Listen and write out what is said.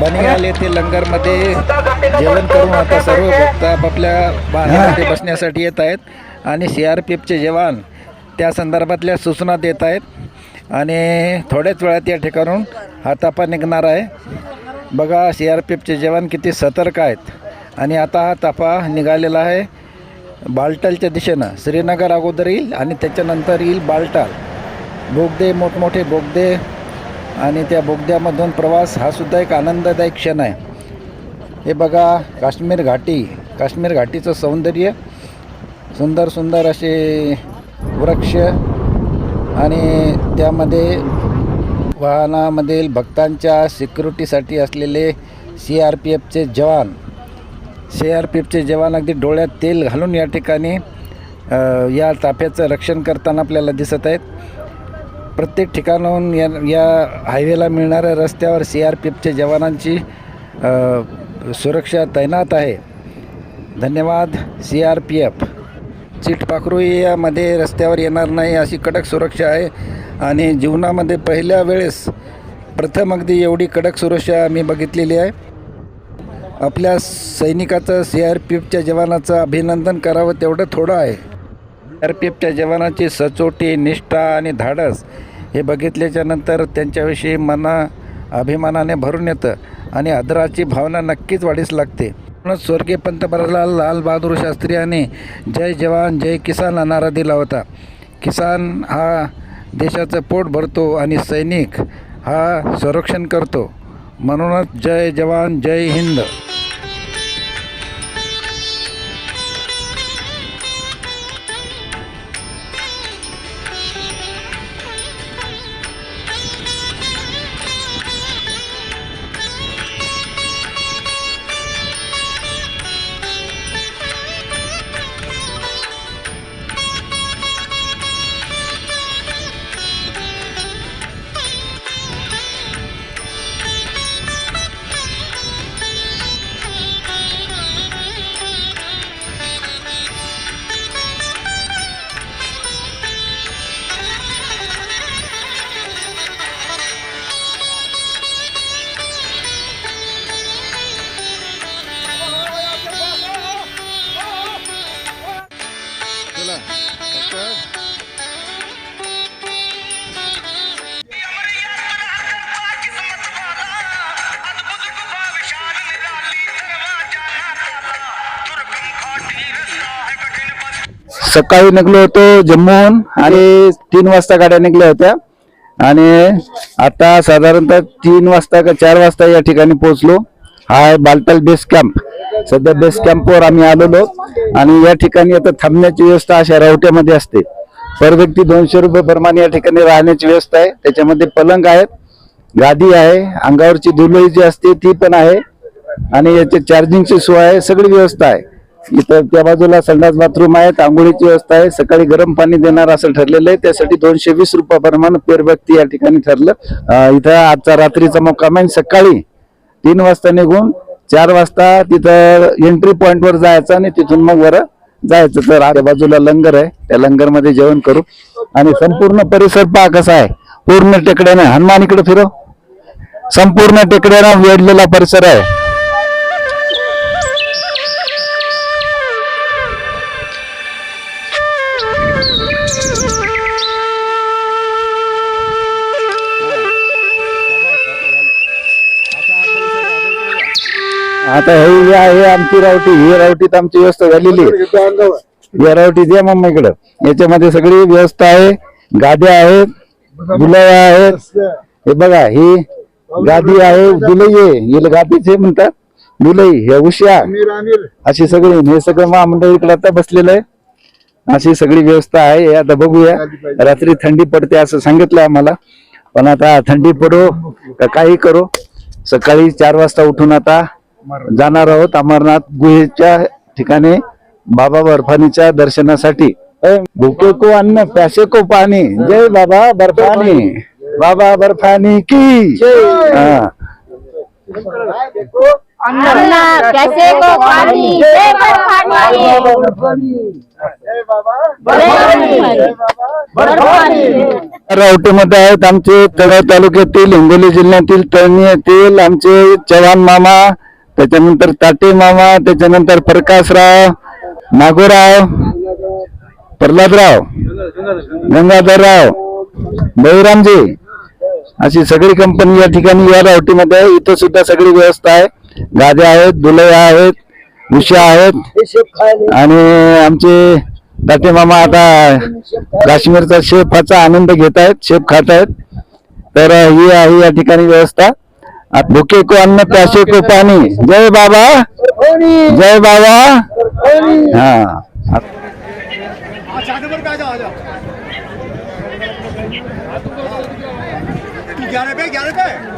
बनियाल येथे लंगरमध्ये. जेवण करून आता सर्व भक्त आपापल्या वाहनामध्ये बसण्यासाठी येत आहेत. आणि सी आर पी एफचे जवान त्या संदर्भातल्या सूचना देत आहेत. आणि थोड्याच वेळात या ठिकाणून हा ताफा निघणार आहे. बघा सी आर पी एफचे जवान किती सतर्क आहेत. आणि आता हा ताफा निघालेला आहे. बालटालच्या दिशेनं. श्रीनगर अगोदर येईल आणि त्याच्यानंतर येईल बालटाल. बोगदे मोठमोठे बोगदे. आणि त्या बोगद्यामधून प्रवास हा सुद्धा एक आनंददायक क्षण आहे. हे बघा काश्मीर घाटी काश्मीर घाटीचं सौंदर्य सुंदर सुंदर असे वृक्ष आणि त्यामध्ये वाहनामधील भक्तांच्या सिक्युरिटीसाठी असलेले सी आर पी एफचे जवान सी आर पी एफचे जवान अगदी डोळ्यात तेल घालून या ठिकाणी या ताफ्याचं रक्षण करताना आपल्याला दिसत आहेत. प्रत्येक ठिकाणाहून या या हायवेला मिळणाऱ्या रस्त्यावर सी आर पी एफच्या जवानांची सुरक्षा तैनात आहे. धन्यवाद सी आर पी एफ चिटपाखरू यामध्ये रस्त्यावर येणार नाही अशी कडक सुरक्षा आहे. आणि जीवनामध्ये पहिल्या वेळेस प्रथम अगदी एवढी कडक सुरक्षा मी बघितलेली आहे. आपल्या सैनिकाचं सी आर पी एफच्या जवानाचं अभिनंदन करावं तेवढं थोडं आहे. आर पी एफच्या जवानाची सचोटी निष्ठा आणि धाडस हे बघितल्याच्या नंतर त्यांच्याविषयी मना अभिमानाने भरून येतं आणि आदराची भावना नक्कीच वाढीस लागते. म्हणूनच स्वर्गीय पंतप्रधान लालबहादूर शास्त्री यांनी जय जवान जय किसान हा नारा दिला होता. किसान हा देशाचं पोट भरतो आणि सैनिक हा संरक्षण करतो. म्हणूनच जय जवान जय हिंद. सकाळी निघलो होतो जम्मूहून आणि तीन वाजता गाड्या निघल्या होत्या. आणि आता साधारणतः तीन वाजता का चार वाजता या ठिकाणी पोहोचलो. हा आहे बेस कॅम्प सध्या बेस कॅम्पवर आम्ही आलेलो. आणि या ठिकाणी आता थांबण्याची व्यवस्था अशा रावट्यामध्ये असते. पर व्यक्ती दोनशे रुपये प्रमाणे या ठिकाणी राहण्याची व्यवस्था आहे. त्याच्यामध्ये पलंग आहेत गादी आहे अंगावरची धुलई जी असते ती पण आहे. आणि याचे चार्जिंगची सोय आहे सगळी व्यवस्था आहे. इथं त्या बाजूला संडास बाथरूम आहेत आंघोळीची व्यवस्था आहे सकाळी गरम पाणी देणार असं ठरलेलं आहे त्यासाठी दोनशे वीस रुपयाप्रमाणे पेर व्यक्ती या ठिकाणी ठरलं. इथं आजचा रात्रीचा मुक्काम आहे सकाळी तीन वाजता निघून चार वाजता तिथं एंट्री पॉइंट वर जायचं आणि तिथून मग वर जायचं. तर आजच्या बाजूला लंगर आहे त्या लंगरमध्ये जेवण करू. आणि संपूर्ण परिसर पहा कसा आहे. पूर्ण टेकड्याने हनुमान इकडे फिरव संपूर्ण टेकड्यानं वेढलेला परिसर आहे. आता हे आहे आमची रावटी ही रावटीत आमची व्यवस्था झालेली आहे. या रावटी द्या मम्मा इकडं. याच्यामध्ये सगळी व्यवस्था आहे. गाद्या आहेत दुलया आहेत. हे बघा ही गादी आहे दुलई आहे. गादीचे म्हणतात. दुलई हे उशा अशी सगळी हे सगळं महामंडळ इकडे आता बसलेलं आहे. अशी सगळी व्यवस्था आहे. हे आता बघूया. रात्री थंडी पडते असं सांगितलं आम्हाला. पण आता थंडी पडो काही करो. सकाळी चार वाजता उठून आता जाणार आहोत अमरनाथ गुहेच्या ठिकाणी बाबा बर्फानीच्या दर्शनासाठी. भुके को अन्न प्यासे को पाणी. जय बाबा बर्फानी. बाबा बर्फानी की. हा. अन्न कैसे को पानी जय बर्फानी. बर्फानी. रावटीमध्ये आहेत आमचे तळा तालुक्यातील हिंगोली जिल्ह्यातील तळणी येथील आमचे चव्हाण मामा त्याच्यानंतर ताटे मामा त्याच्यानंतर प्रकाशराव नागोराव प्रल्हादराव गंगाधरराव बळीरामजी अशी सगळी कंपनी या ठिकाणी या रावटीमध्ये आहे. इथं सुद्धा सगळी व्यवस्था आहे. गाद्या आहेत दुलया आहेत उशा आहेत. आणि आमचे दाते मामा आता काश्मीरचा शेफाचा आनंद घेत आहेत शेफ खात आहेत. तर ही आहे या ठिकाणी व्यवस्था. भुके को अन्न प्यासे को पानी। जय बाबा। जय बाबा। हाँ। ग्यारह पे ग्यारह पे।